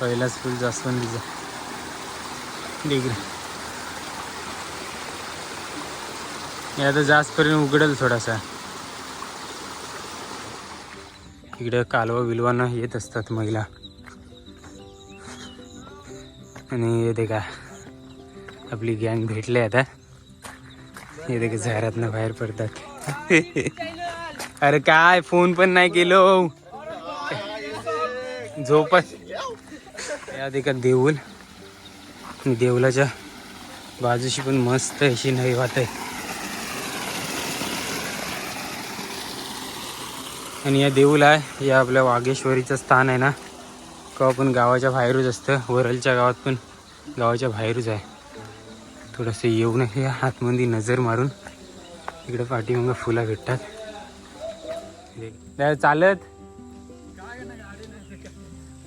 पहिलाच फुल जास्वंदीचा. डिग्री. आता जास्तपर्यंत उघडेल थोडासा. इकडं कालवा विलवानं येत असतात महिला. आणि येते का आपली गँग भेटले आता. येते का जाहिरातनं बाहेर पडतात. अरे काय फोन पण नाही केलो. झोपत. यात एका देऊल. देवलाच्या बाजूशी पण मस्त अशी नवी वाट आहे. आणि या देऊळ आहे या आपल्या वाघेश्वरीचं स्थान आहे ना. किंवा पण गावाच्या बाहेरच असतं. वरलच्या गावात पण गावाच्या बाहेरच आहे. थोडंसं येऊन या हातमंदी नजर मारून. इकडं पाठीमागं फुलं भेटतात. चालत.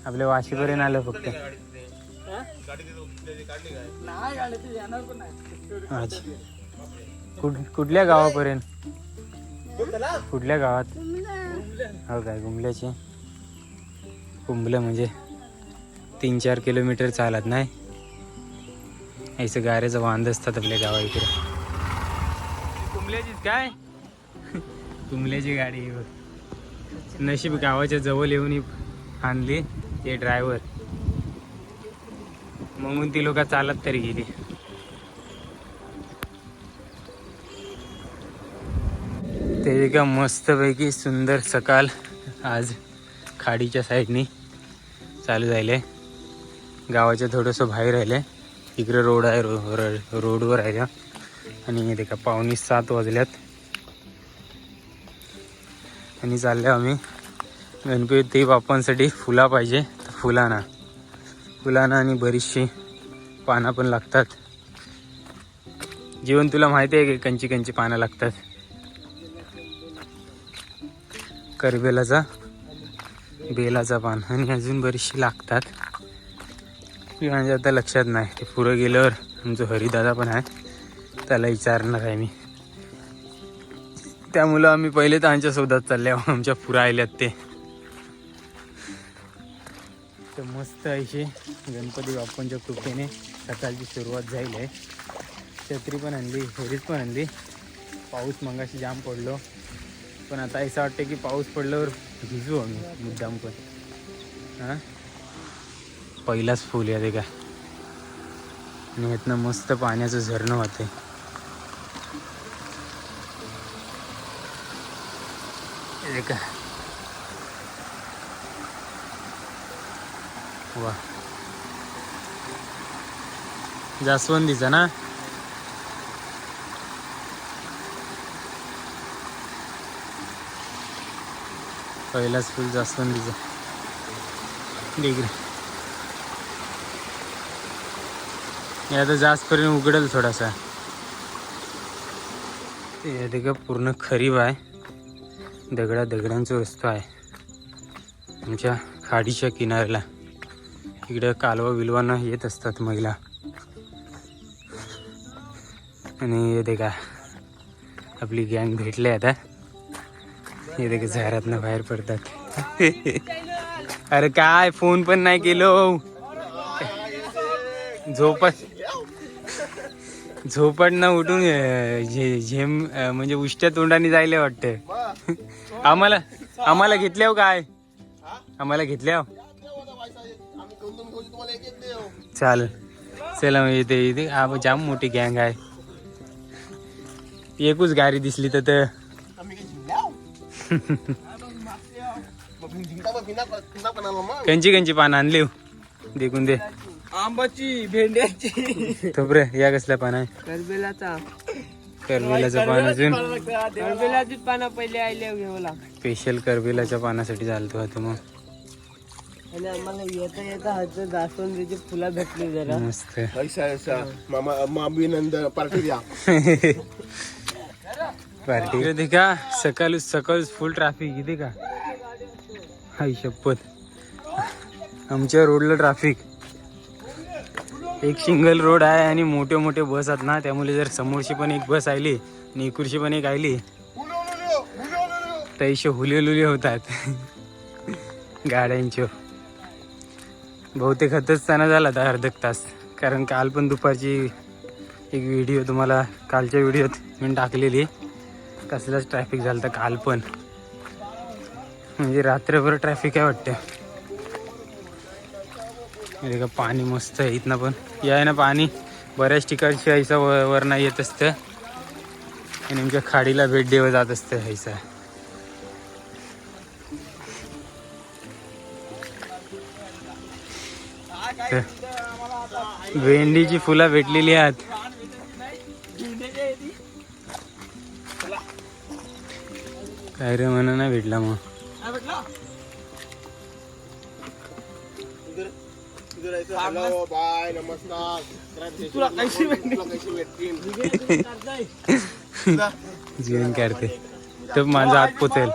आपल्या वाशीपर्यंत आलं फक्त. अच्छा. कुठ कुठल्या गावापर्यंत? कुठल्या गावात? हो काय गुंबल्याचे कुंबलं म्हणजे तीन चार किलोमीटर चालत नाही. ऐसं गाऱ्याचं वांद असतात आपल्या गावा इकडे कुंबल्याचीच काय? कुंबल्याची गाडी बघ. नशीब गावाच्या जवळ येऊन आणली. ते ड्रायव्हर म्हणून ती लोक चालत तरी गेली. ते एका मस्तपैकी सुंदर सकाळ आज खाडीच्या साईडनी चालू झाले. गावाच्या थोडंसं बाहेर राहिले इकडे रोड आहे रो रोडवर आहे आणि ते का पावणे सात वाजल्यात. आणि चालले आम्ही. गणपती बाप्पांसाठी फुला पाहिजे. तर फुलाना. फुलाना आणि बरीचशी पानं पण लागतात. जीवन तुला माहिती आहे की कंची कंची पानं लागतात? करबेलाचा बेलाचा पान. आणि अजून बरीचशी लागतात. म्हणजे आता लक्षात नाही. ते पुढं गेल्यावर आमचं हरिदादा पण आहे. त्याला विचारणार आहे मी. त्यामुळं आम्ही पहिले तर आमच्या शोधात चालले. आहोत. आमच्या पुरा आल्यात ते. तर मस्त अशी गणपती बाप्पांच्या कृपेने सकाळची सुरुवात झाली आहे. छत्री पण आणली हेरीच पण आणली. पाऊस मंगाशी जाम पडलो. पण आता असं वाटतं की पाऊस पडल्यावर भिजू आम्ही मुद्दाम पण. हां? पहिलाच फुल आहे ते का आणि ह्यातनं मस्त पाण्याचं झरणं होते हे का वा. जास्वंदीचा ना? पहिलाच फुल जास्वंदीचा. डिग्री आता जास्तपर्यंत उघडेल थोडासा. हे ते का पूर्ण खरीब आहे. दगडा दगडांचा रस्तो आहे. आमच्या खाडीच्या किनाऱ्याला. इकडं कालवा बिलवानं येत असतात महिला. आणि हे का आपली गँग भेटले आता. हे का जाहिरातनं बाहेर पडतात. अरे काय फोन पण नाही केलो. झोपत झोपट न उठून झेम म्हणजे उष्ट्या तोंडाने जायला वाटतं. आम्हाला आम्हाला घेतल्याव काय? आम्हाला घेतल्याव? चाल चला मग इथे इथे बघ, जाम मोठी गँग आहे एकूच गाडी दिसली तर ते कंची कंची पानं आणली. देखून दे आंबाची भेंड्याची थोपरे या कसल्या पान आहे करबेलाचा करबिलाचं पान अजून करबेलाची पानं पहिले आले स्पेशल करबिलाच्या पानासाठी चालतो आता मग आणि आम्हाला येता येता हजर जास्वंदीची फुलं भेटली जरा. मस्त. ऐसा ऐसा. मामा मामीनंद पार्टी द्या. पार्टी. इकडे का सकाळ सकाळ फुल ट्रॅफिक इथे का हाय शपथ. आमच्या रोडला ट्रॅफिक एक सिंगल रोड आहे आणि मोठे मोठे बस आहेत ना त्यामुळे जर समोरची पण एक बस आली आणि इकडची पण एक आली तर इशे हुले लुले होतात. गाड्यांचे बहुतेक हतच त्यांना झाला होता अर्धा तास. कारण काल पण दुपारची एक व्हिडिओ तुम्हाला कालच्या व्हिडिओत मी टाकलेली. कसलाच ट्रॅफिक झालं होतं काल पण. म्हणजे रात्रभर ट्रॅफिक आहे वाटतं. इथे का पाणी मस्त आहे इथनं पण. या आहे ना पाणी. बऱ्याच ठिकाणची ऐसा व वरनं येत असतं. आणि आमच्या खाडीला भेट देव जात असतं हैसा भेंडीची फुलं भेटलेली आहेत. काय रे म्हणा नाही भेटला मग. जीवन करते तर माझा हात पोचेल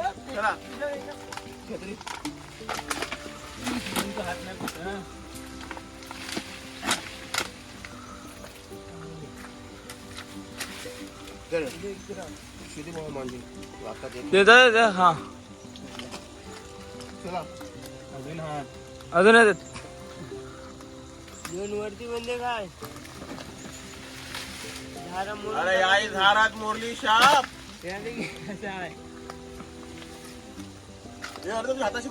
हा चला अजून हा. अजून दोन वरती म्हणजे काय? अरे आई झारात मोरली शाप. हाताशी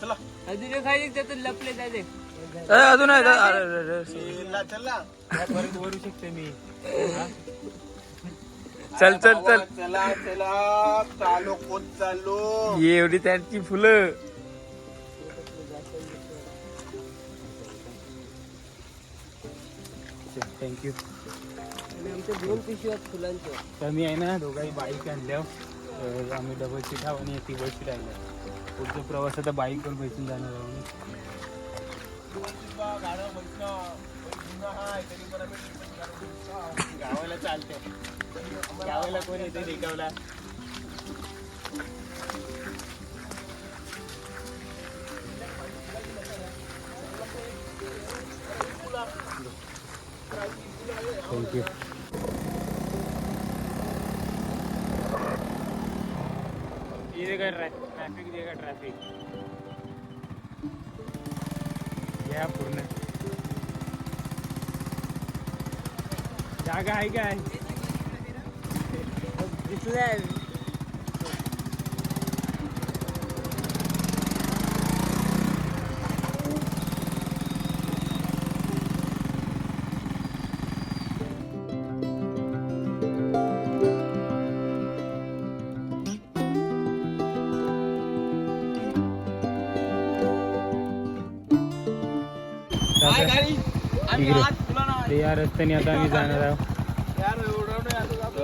चला. अजून एक आहे लपले त्याचे अजून चला चला परत वरू शकते मी. चल चल चल. चला चला. चालो कोण चाललो ये एवढी त्याची फुलं. थँक्यू आणि आमच्या दोन पिशव्या आहेत फुलांच्या. तर मी आहे ना दोघाही बाईक आणल्यावर अं, आम्ही डबल सीट आहो आणि ती सीट आणल्या. पुढचा प्रवास आता बाईकवर बसून जाणार आहोत. गावाला चालते गावाला कोण येते रेगावला थँक्यू ये देखा ट्रॅफिक देखा ट्रॅफिक। या पूर्ण जागा आहे काय? दिसलंय ते या रस्त्याने आता आम्ही जाणार आहोत.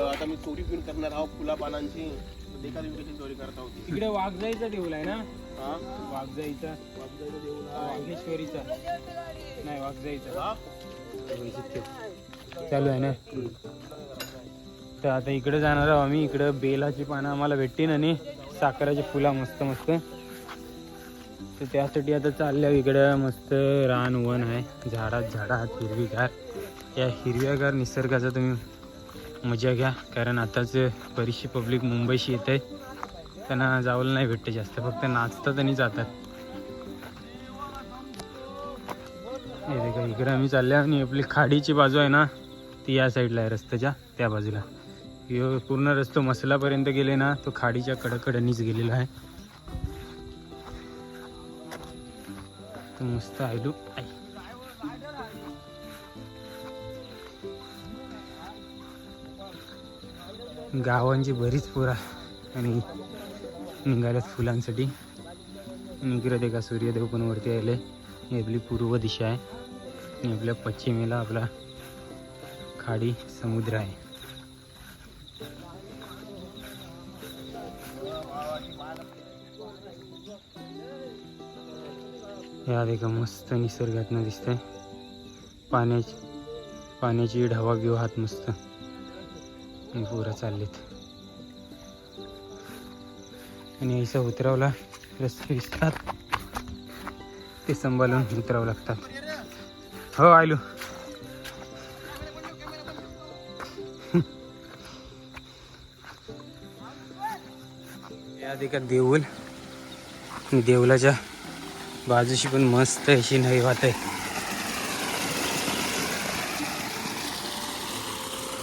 आता मी चोरी पण करणार आहोत फुला पानांची तुम्ही कशी चोरी करता होती तिकडे वाघजाईचा देऊळ आहे ना? हा? वाघजाईचा. वाघेश्वरीचा. नाही वाघजाईचा. हा? चालू आहे ना? तर आता इकडे जाणार आहोत आम्ही. इकडं बेलाची पानं आम्हाला भेटतील आणि साखराची फुलं मस्त मस्त. तर त्यासाठी आता चालल्या इकडं मस्त रान वन आहे. झाडात झाडात हिरवीगार. या हिरव्यागार निसर्गाचा तुम्ही मजा घ्या कारण आताच बरीचशी पब्लिक मुंबईशी येत. आहे त्यांना जावलं नाही भेटते जास्त फक्त नाचतात आणि जातात. इकडं इकडे आम्ही चालले आणि आपली खाडीची बाजू आहे ना ती या साईडला आहे रस्त्याच्या त्या बाजूला. पूर्ण रस्तो मसलापर्यंत गेले ना तो खाडीच्या कडकडणीच गेलेला आहे. मस्त मस्त आयलू आई. गावांची बरीच पुरा आणि निघाल्यात फुलांसाठी. आणि इकडे सूर्यदेव पण वरती आले. ही आपली पूर्व दिशा आहे. आणि आपल्या पश्चिमेला आपला खाडी समुद्र आहे. या देखा मस्त निसर्गातनं दिसतंय. पाण्याची पाण्याची ढवा बिव हात मस्त. पुरा चाललेत. आणि ऐसा उतरवला रस्ते दिसतात. ते सांभाळून उतरावं लागतात. हो आयलो. या देखा देऊळ देवलाच्या बाजूशी पण मस्त अशी नवी वात आहे.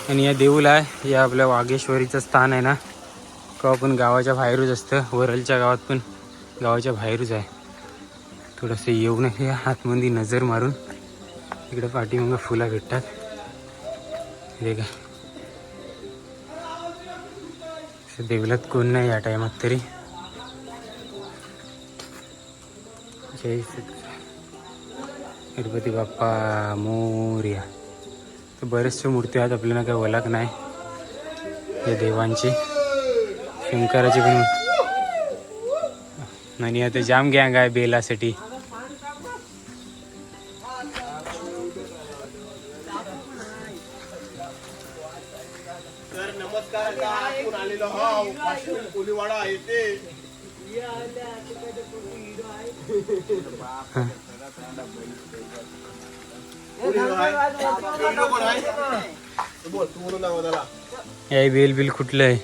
आणि या देऊळ आहे या आपल्या वाघेश्वरीचं स्थान आहे ना. का पण गावाच्या बाहेरच असतं वरलच्या गावात पण गावाच्या बाहेरच आहे. थोडंसं येऊन हे आतमध्ये नजर मारून. इकडं पाठीमागं फुलं भेटतात. हे का देवलात कोण नाही या टायमात तरी. जय श्री- गणपती बाप्पा मोर्या. तर बरेचसे मूर्ती आहेत आपल्याला काय वलाक नाही. या देवांची. शंकराची पण आणि आता जाम गँग आहे बेलासाठी. नमस्कार याय या बेल बिल कुठलं आहे?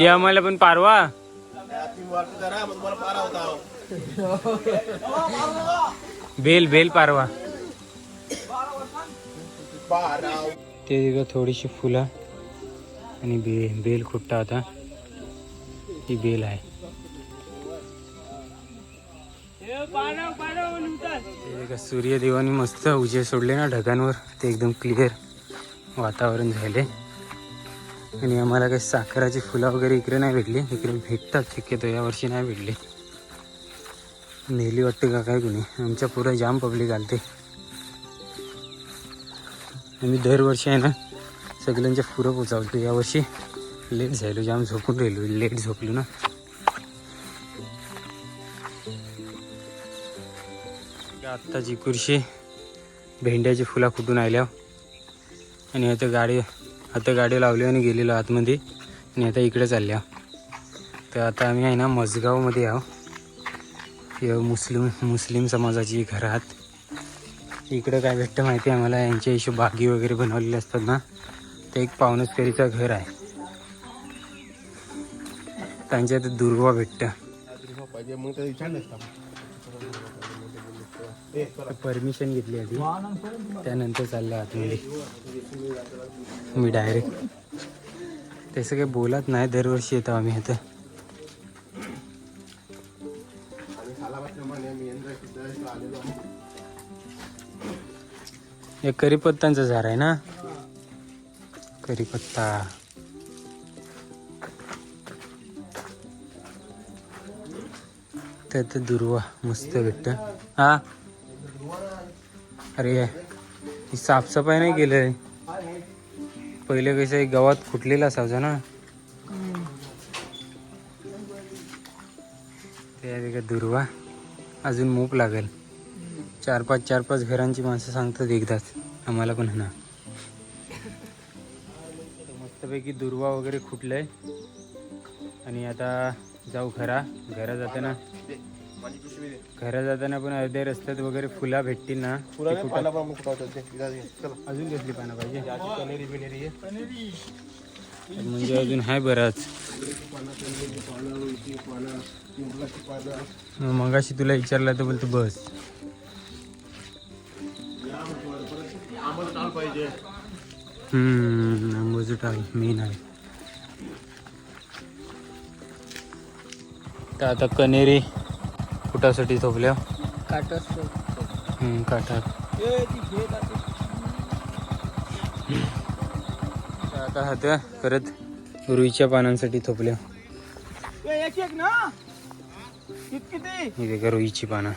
या आम्हाला पण पारवा. Bell bell Parwa. ते थोडीशी फुलं आणि बे बेल खुट्टा होता. ही बेल आहे. सूर्यदेवाने मस्त उजे सोडले ना ढगांवर. ते एकदम क्लिअर वातावरण झाले. आणि आम्हाला काही साखराची फुलं वगैरे इकडे नाही भेटली. इकडे भेटतात शक्यतो यावर्षी नाही भेटली. नेली वाटते का काय कुणी? आमच्या पुरं जाम पब्लिक आलते. आम्ही दरवर्षी आहे ना सगळ्यांच्या पुरं पोचावतो. यावर्षी लेट झालो जाम झोपून राहिलो. लेट झोपलो ना. आत्ताची खुर्शी भेंड्याची फुला कुठून आल्या आणि आता गाडी आता गाडी लावली आणि गेलेलो आतमध्ये. आणि आता इकडे चालल्या. तर आता आम्ही आहे ना मजगावमध्ये आहो. हे मुस्लिम मुस्लिम समाजाची घरात इकडं काय भेटतं माहिती आहे आम्हाला? यांच्या हिशोब बागी वगैरे बनवलेले असतात ना. ते एक पाहुणचकरीचं घर आहे. त्यांच्या इथं दुर्वा भेटतं. परमिशन घेतली आधी. त्यानंतर चाललं आतमध्ये मी. डायरेक्ट तसं काही बोलत नाही दरवर्षी येतो आम्ही आता हे एक करीपत्तांचं झाड आहे ना? करीपत्ता. त्यात दुर्वा मस्त भेटत. हा? अरे ही साफसफाई नाही केलं पहिले कसं आहे, गावात फुटलेला असायचा ना. ते आहे का दुर्वा. अजून मूप लागेल. चार पाच चार पाच घरांची माणसं सांगतात एकदाच. आम्हाला पण ना मस्तपैकी दुर्वा वगैरे खुटलंय आणि आता जाऊ घरा. घरा जाताना घरा जाताना पण अर्ध्या रस्त्यात वगैरे फुला भेटतील ना नाही पण मग. इथं. चला अजून कसली पानं पाहिजे आहे. म्हणजे अजून आहे बराच पानं. मगाशी तुला विचारलं तर बोलतो बस. आंबाचं टाल मेन आहे तर आता कनेरी फुटासाठी हम्म, काठात. तर आता. हात परत रुईच्या पानांसाठी थोपल्या ही देखा रुईची पानं.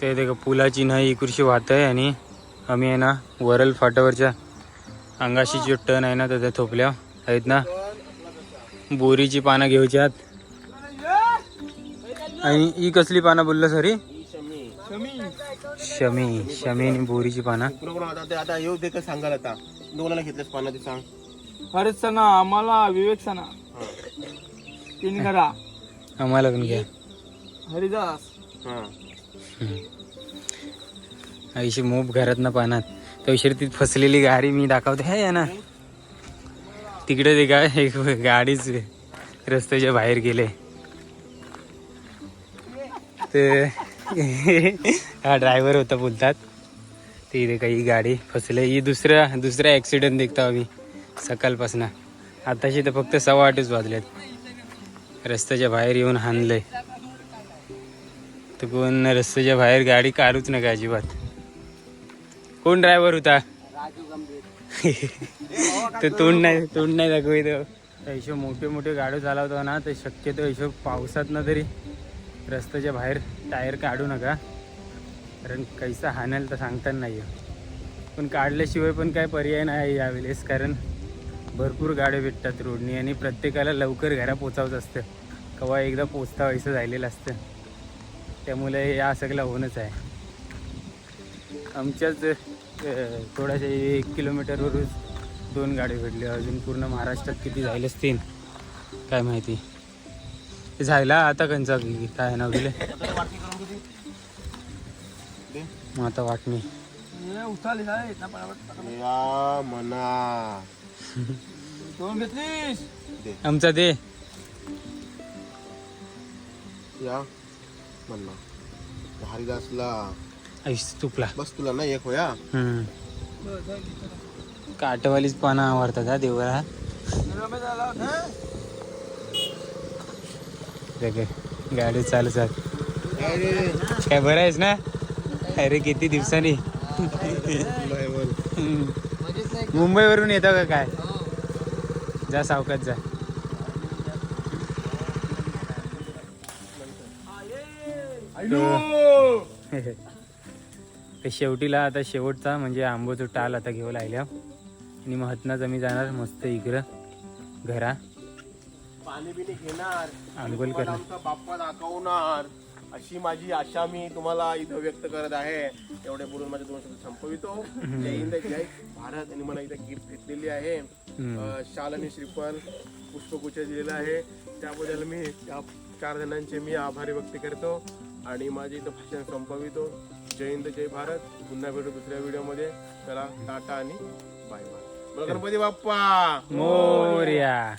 ते देखा पुलाची नाही इकडची वाहत आहे आणि आम्ही आहे ना वरल फाटावरच्या अंगाशी जो टन आहे ना त्याच्या थोपल्या आहेत ना? बोरीची पानं घेऊच्यात. आणि ही कसली पानं बोललं सरी शमी. शमी. शमी आणि बोरीची पानं. आता येऊ दे सांगाल आता. दोनाला घेतलेस पानं ते सांग. खरंच सणा आम्हाला विवेक सणा तीन करा आम्हाला पण घ्या. हरिदास. हा. आईशी मोप घरात ना पानात. त्या ती फसलेली गाडी मी दाखवते. हे ना. तिकडे ते काय एक गाडीच रस्त्याच्या बाहेर गेले. ते हा ड्रायव्हर होता बोलतात. ते इथे काही गाडी फसले. ही दुसरा दुसरा ॲक्सिडेंट देखतो आम्ही सकाळपासून. आताशी तर फक्त सव्वा आठच वाजलेत. रस्त्याच्या बाहेर येऊन हाणलंय. तर कोण रस्त्याच्या बाहेर गाडी काढूच नका अजिबात. कोण ड्रायव्हर होता? तर तोंड नाही तोंड नाही दाखवित. हिशोब मोठे मोठे गाड्या चालवतो ना तर शक्यतो हिशोब पावसात ना तरी. रस्त्याच्या बाहेर टायर काढू नका. कारण कैसा हाणाल तर सांगता नाही पण काढल्याशिवाय पण काय पर्याय नाही यावेळेस. कारण भरपूर गाड्या भेटतात रोडनी आणि प्रत्येकाला लवकर घरा पोचावचं असतं. केव्हा एकदा पोचता व्हायचं झालेलं असतं. त्यामुळे या सगळं होणंच आहे. आमच्याच थोड्याशा एक किलोमीटरवरच दोन गाडी भेटली अजून पूर्ण महाराष्ट्रात किती जायला असतील काय माहिती. ते झायला आता कंचा काय नाव गेले मग आता वाटणी घेतलीस? आमचा दे. या म्हणला हरिदासला. ऐस तुपला. बस तुला ना एक होया. हम्म. काटवालीच पानं आवडतात हा देवरा गाडी चालू चाल. काय बरं आहेस ना? अरे किती दिवसांनी. मुंबईवरून येतो का काय? जा सावकात जा. ते शेवटीला आता शेवटचा म्हणजे आंबोचं टाल आता घेऊ लागल्या आणि मग हतनाच आम्ही जाणार मस्त इकडं घरा. पाणी बिणी घेणार आंघोळ तुम्हाला करणार आमचा बाप्पा दाखवणार अशी माझी आशा मी तुम्हाला इथं व्यक्त करत आहे. एवढे बोलून माझे दोन शब्द संपवितो. जय हिंद जय भारत. आणि मला इथं गिफ्ट घेतलेली आहे. अं, शाल आणि श्रीफल पुष्पगुच्छ दिलेला आहे. त्याबद्दल मी त्या चार जणांचे मी आभारी व्यक्त करतो. आणि माझे इथं भाषण संपवितो. जय हिंद जय भारत. पुन्हा भेटू दुसऱ्या व्हिडिओमध्ये. चला टाटा आणि बाय बाय गणपती बाप्पा. मोर्या.